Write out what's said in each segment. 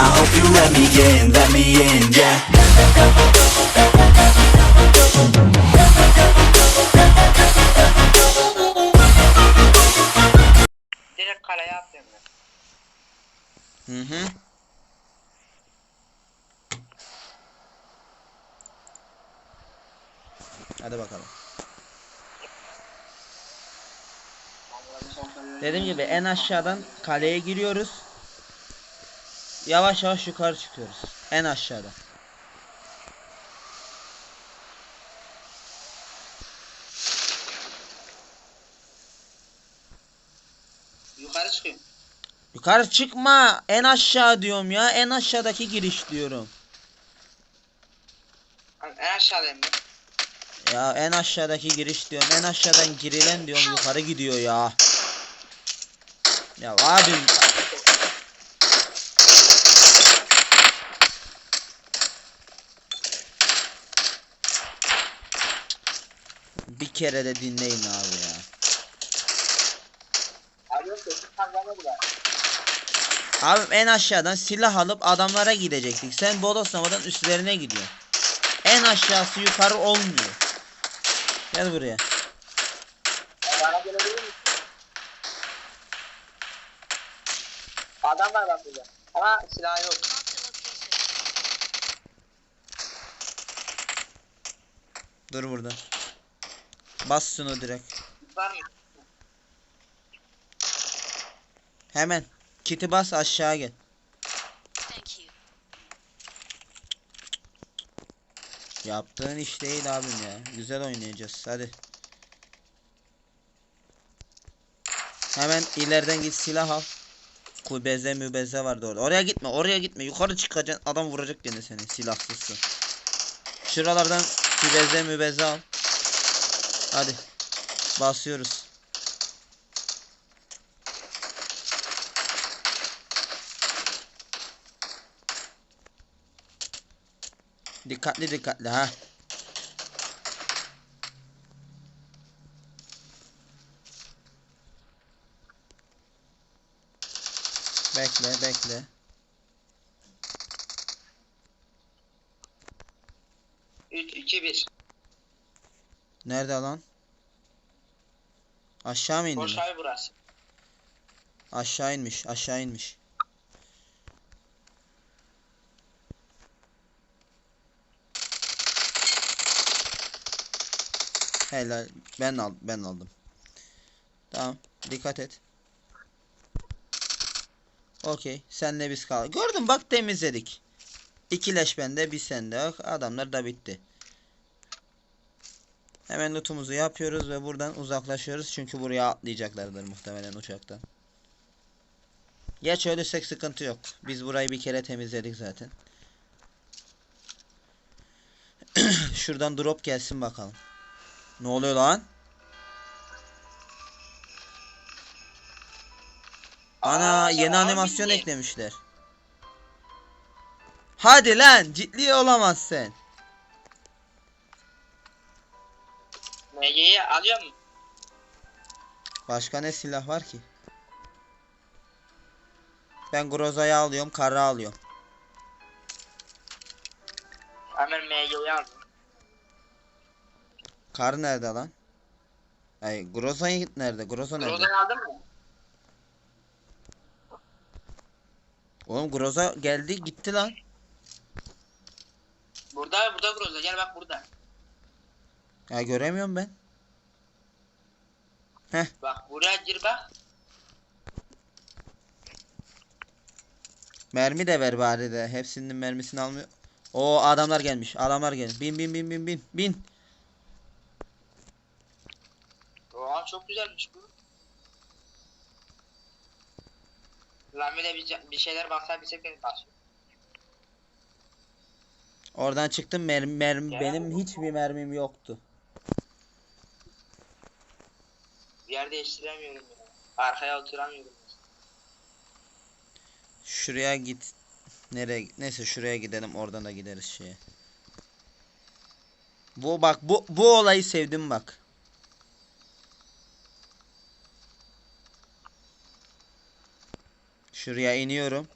I hope you let me in, let me in, yeah Direkt kaleye atlıyorum ben. Hı hı. Hadi bakalım. Dediğim gibi en aşağıdan kaleye giriyoruz. Yavaş yavaş yukarı çıkıyoruz. En aşağıda. Yukarı çıkıyorum. Yukarı çıkma. En aşağı diyorum ya. En aşağıdaki giriş diyorum. En aşağıdayım ben. Ya en aşağıdaki giriş diyorum. En aşağıdan girilen diyorum yukarı gidiyor ya. Ya abim bir kere de dinleyin abi ya. Abi en aşağıdan silah alıp adamlara gidecektik. Sen bodoslamadan üstlerine gidiyorsun. En aşağısı yukarı olmuyor. Gel buraya. Adam var bak burada. Ama silah yok. Dur burada. Bas şunu direkt. Var mı? Hemen. Kiti bas aşağı gel. Yaptığın iş değil abim ya. Güzel oynayacağız. Hadi. Hemen ileriden git silah al. Kubeze mübeze vardı orada. Oraya gitme oraya gitme. Yukarı çıkacaksın. Adam vuracak gene seni silahsızsın. Şuralardan kubeze mübeze al. Hadi. Basıyoruz. Dikkatli dikkatli ha. Bekle bekle. Üç, iki, bir. Nerede lan? Aşağı mı indi? Boş mi? burası. Aşağı inmiş, aşağı inmiş. Helal. Ben al ben aldım. Tamam. Dikkat et. Okey. Senle biz kal. Gördün bak temizledik. İki leş bende bir sende. Adamlar da bitti. Hemen lootumuzu yapıyoruz ve buradan uzaklaşıyoruz. Çünkü buraya atlayacaklardır muhtemelen uçaktan. Geç ölürsek sıkıntı yok. Biz burayı bir kere temizledik zaten. Şuradan drop gelsin bakalım. Ne oluyor lan? Ana Aa, yeni animasyon eklemişler. Hadi lan ciddi olamaz MG'yi alıyor mu? Başka ne silah var ki? Ben Groza'yı alıyorum, Kara alıyorum. Hemen MG'yi aldım. Kar nerede lan? Ay Groza'yı nerede? Groza nerede? Rozan aldın mı? Oğlum Groza geldi gitti lan. Burada, burada Groza. Gel bak burada. Ya göremiyorum ben. Bak buraya gir bak. Mermi de ver bari de. Hepsinin mermisini almıyor. O adamlar gelmiş. Adamlar gelmiş. Bin bin bin bin bin bin. Oha çok güzelmiş bu. Rami de bir, bir şeyler baksa bir sefer basıyor. Oradan çıktım mermi mermi benim hiçbir mermim yoktu. Bir yer değiştiremiyorum ya. Arkaya oturamıyorum. Şuraya git. Nereye? Neyse şuraya gidelim. Oradan da gideriz şeye. Bu bak bu bu olayı sevdim bak. Şuraya iniyorum.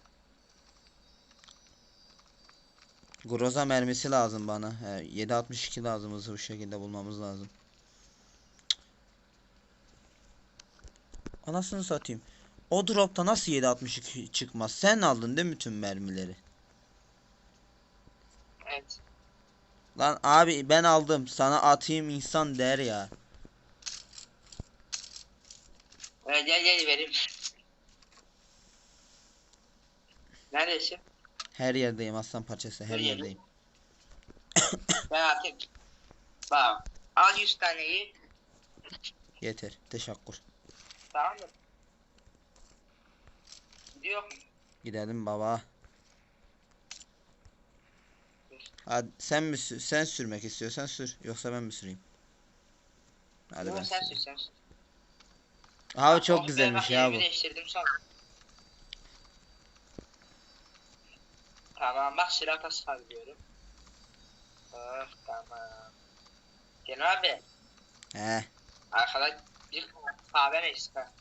Groza mermisi lazım bana. He, 7.62 lazım hızlı bu şekilde bulmamız lazım. Anasını satayım. O dropta nasıl 7.62 çıkmaz? Sen aldın değil mi tüm mermileri? Evet. Lan abi ben aldım. Sana atayım insan der ya. Ee, gel gel vereyim. Neredesin? Her yerdeyim aslan parçası her Her yerde. yerdeyim. Ben atayım. Bak. Al 100 taneyi. Yeter. Teşekkür. Tamam mı? Gidiyor mu? Gidelim baba. Hadi sen mi sür- sen sürmek istiyorsan sür yoksa ben mi süreyim? Hadi Yok, ben sen sür sen sür. Abi çok Oh be, güzelmiş ya bu. değiştirdim. Tamam bak silah tasarlıyorum. Oh tamam. Kenan abi He. arkada bir kahve ha.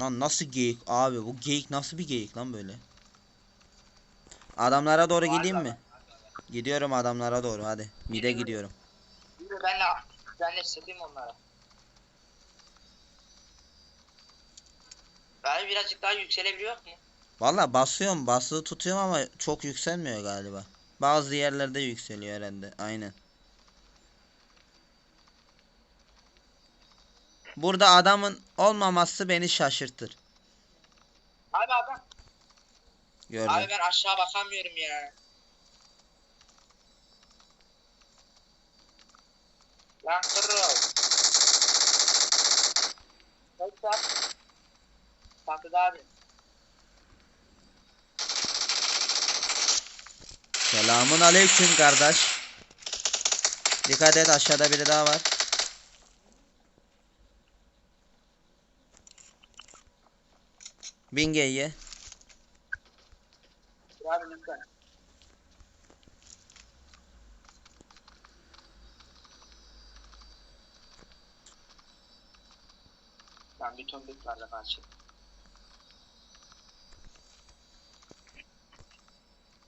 Lan nasıl geyik abi bu geyik nasıl bir geyik lan böyle? Adamlara doğru Var gideyim da mi? Gidiyorum adamlara doğru hadi. Mide Gidiyorum. gidiyorum. Yürü ben de ben de istediğim onlara. Ben birazcık daha yükselebiliyor mu? Valla basıyorum basılı tutuyorum ama çok yükselmiyor galiba. Bazı yerlerde yükseliyor herhalde. Aynen. Burada adamın olmaması beni şaşırtır. Abi adam. Gördüm. Abi ben aşağı bakamıyorum ya. Lan kırıl. Abi. Tatlı abi. Selamun aleyküm kardeş. Dikkat et aşağıda biri daha var. Bin G'ye. Abi lütfen. Ben bir ton bitlerle karşı.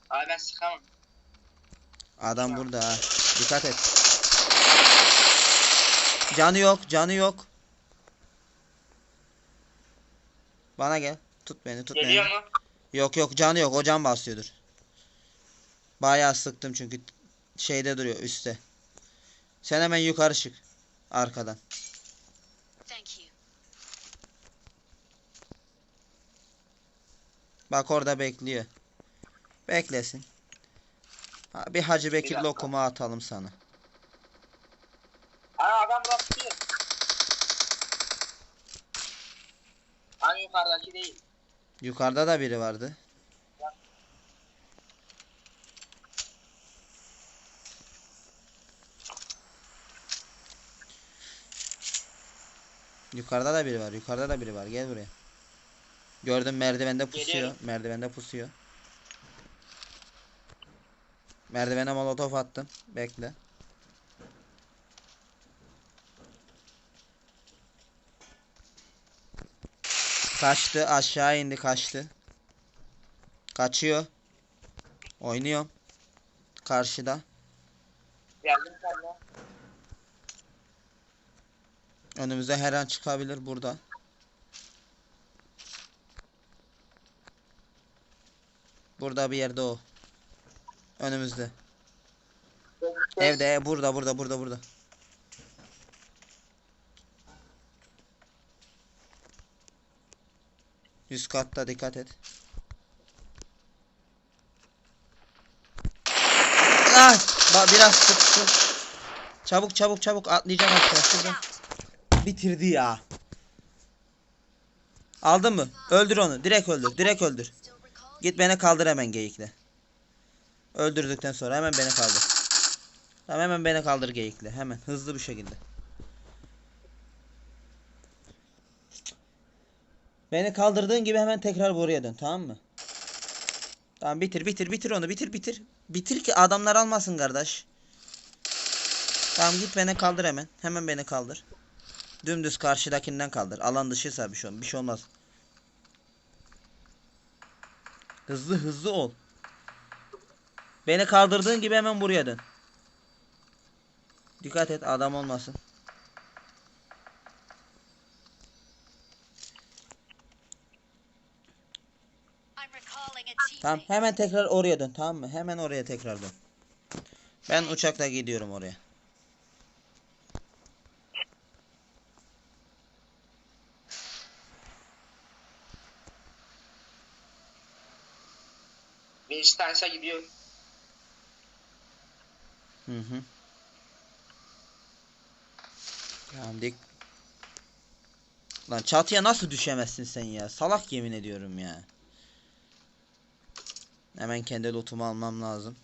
Abi ben sıkamam. Adam burada ha. Dikkat et. Canı yok, canı yok. Bana gel. Tut beni, tut Geliyor beni. mu? Yok yok canı yok. O can basıyordur. Bayağı sıktım çünkü şeyde duruyor üstte. Sen hemen yukarı çık. Arkadan. Thank you. Bak orada bekliyor. Beklesin. Ha, Bir Hacı Bekir lokumu atalım sana. Aa adam bakıyor. Hani yukarıdaki değil. Yukarıda da biri vardı. Yukarıda da biri var. Yukarıda da biri var. Gel buraya. Gördüm merdivende pusuyor. Geliyorum. Merdivende pusuyor. Merdivene molotof attım. Bekle. Kaçtı. Aşağı indi. Kaçtı. Kaçıyor. Oynuyorum. Karşıda. Geldim sana. Önümüze her an çıkabilir burada. Burada bir yerde o. Önümüzde. Evde burada burada burada burada. Üst katta dikkat et. Ay, ba- biraz sıktı. Çabuk çabuk çabuk atlayacağım aşağı şuradan. Bitirdi ya. Aldın mı? Öldür onu. Direkt öldür. Direkt öldür. Git beni kaldır hemen geyikle. Öldürdükten sonra hemen beni kaldır. Tamam hemen beni kaldır geyikle. Hemen hızlı bir şekilde. Beni kaldırdığın gibi hemen tekrar buraya dön tamam mı? Tamam bitir bitir bitir onu bitir bitir. Bitir ki adamlar almasın kardeş. Tamam git beni kaldır hemen. Hemen beni kaldır. Dümdüz karşıdakinden kaldır. Alan dışıysa bir şey, bir şey olmaz. Hızlı hızlı ol. Beni kaldırdığın gibi hemen buraya dön. Dikkat et adam olmasın. Tamam hemen tekrar oraya dön tamam mı? Hemen oraya tekrar dön. Ben uçakla gidiyorum oraya. Bir istansa gidiyor. Hı hı. Tamam dik. Lan çatıya nasıl düşemezsin sen ya? Salak yemin ediyorum ya. Hemen kendi lootumu almam lazım.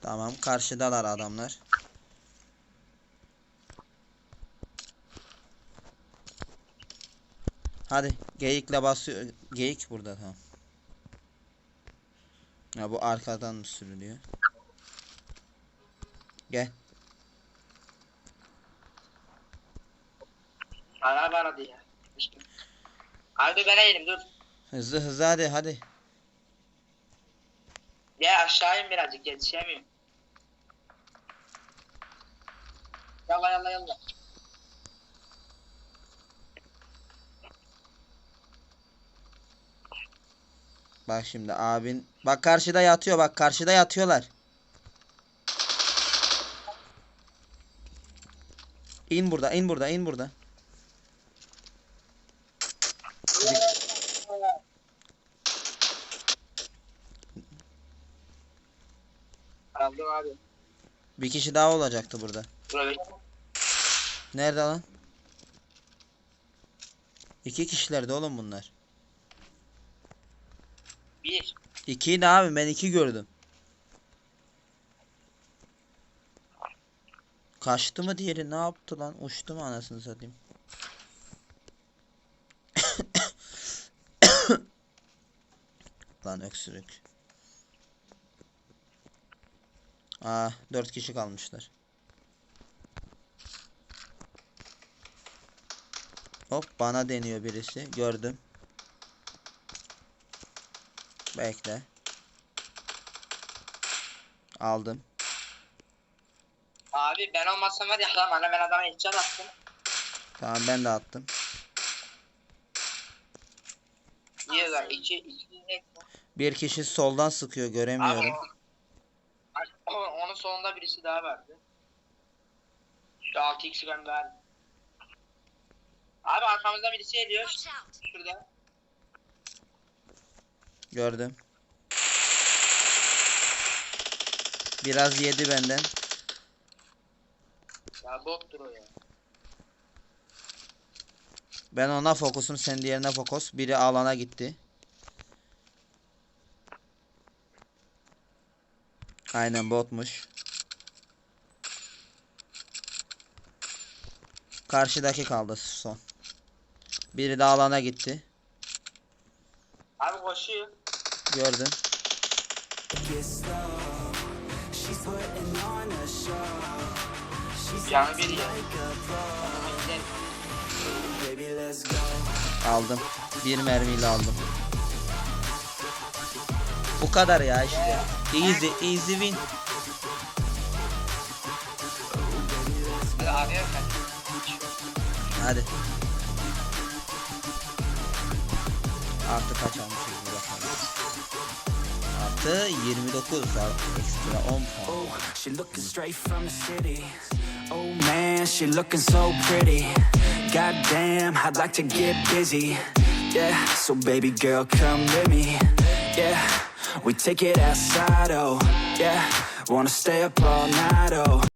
Tamam karşıdalar adamlar. Hadi geyikle basıyor. Geyik burada tamam. Ya bu arkadan mı sürülüyor? Gel. Araba aradı ya. Abi ben eğilim dur. Hızlı hızlı hadi hadi. Gel aşağı in birazcık yetişemiyorum. Yalla yalla yalla. Bak şimdi abin. Bak karşıda yatıyor bak karşıda yatıyorlar. İn burada in burada in burada. Aldım abi. Bir kişi daha olacaktı burada. Buraya. Nerede lan? İki kişilerdi oğlum bunlar. Bir. İkiydi abi ben iki gördüm. Kaçtı mı diğeri ne yaptı lan? Uçtu mu anasını satayım? lan öksürük. Aa dört kişi kalmışlar. Hop bana deniyor birisi. Gördüm. Bekle. Aldım. Abi ben olmasam var ya adam bana ben adama headshot attım. Tamam ben de attım. İyi lan iki iki net. Bir kişi soldan sıkıyor Abi göremiyorum. o- o- onun sonunda birisi daha vardı. Şu 6x'i ben verdim. Abi arkamızda birisi geliyor. Watch out. Şurada. Gördüm. Biraz yedi benden. Ya bottur o ya. Ben ona fokusum sen diğerine fokus. Biri alana gitti. Aynen botmuş. Karşıdaki kaldı son. Biri de alana gitti. Abi koşuyor. Gördüm. Canı bir ya. Aldım. Bir mermiyle aldım. Bu kadar ya işte. Easy, easy win. Hadi arıyor ben. Artı 29 artı ekstra 10 puan. Oh, she looking straight from the city. Oh man, she looking so pretty. Goddamn, I'd like to get busy. Yeah, so baby girl, come with me. Yeah, we take it outside. Oh, yeah, wanna stay up all night. Oh.